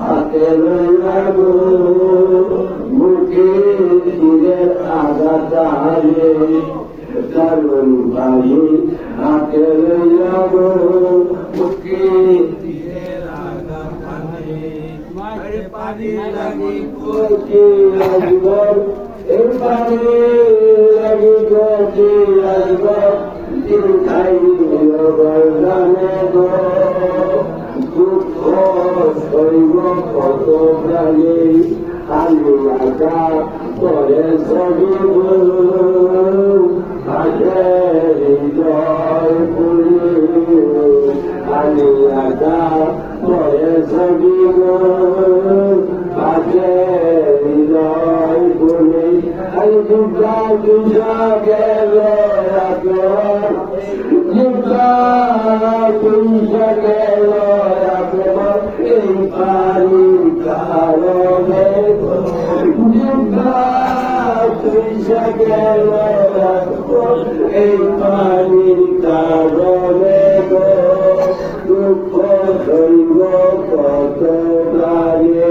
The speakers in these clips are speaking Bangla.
হাতে মুখে তীরের আঘাত হারে দারুণ বাড়ি হাতে লাগো মুখে তীরের আঘাত হারে পানি লাগি কোচি লাগবর এর পানি কোচি লাগবর দিন খাই বরদানে গো দুঃখ শৈব কত প্রাণী আগা করে সবি আগে এই পানির কারণে গো দুঃখ শৈব কত প্রাণে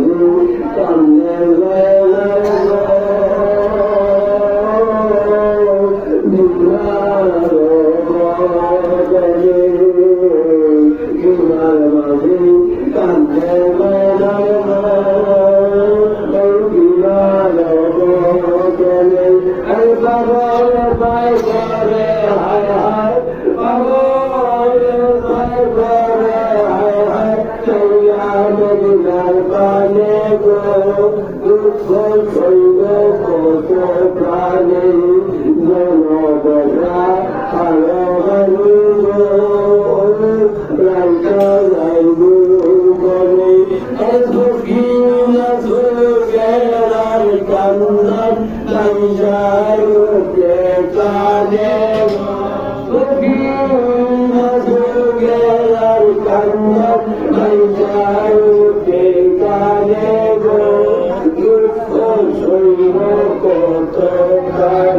you, ইমার মাঝে সামনে দুঃখ শৈব কত প্রাণে জনবরা ভালো রাইকা রাইবু বনে সুখী না সুখেরার কান্দন তাই যায় কে কানে সুখী না সুখেরার কান্দন তাই যায় কত প্রাণে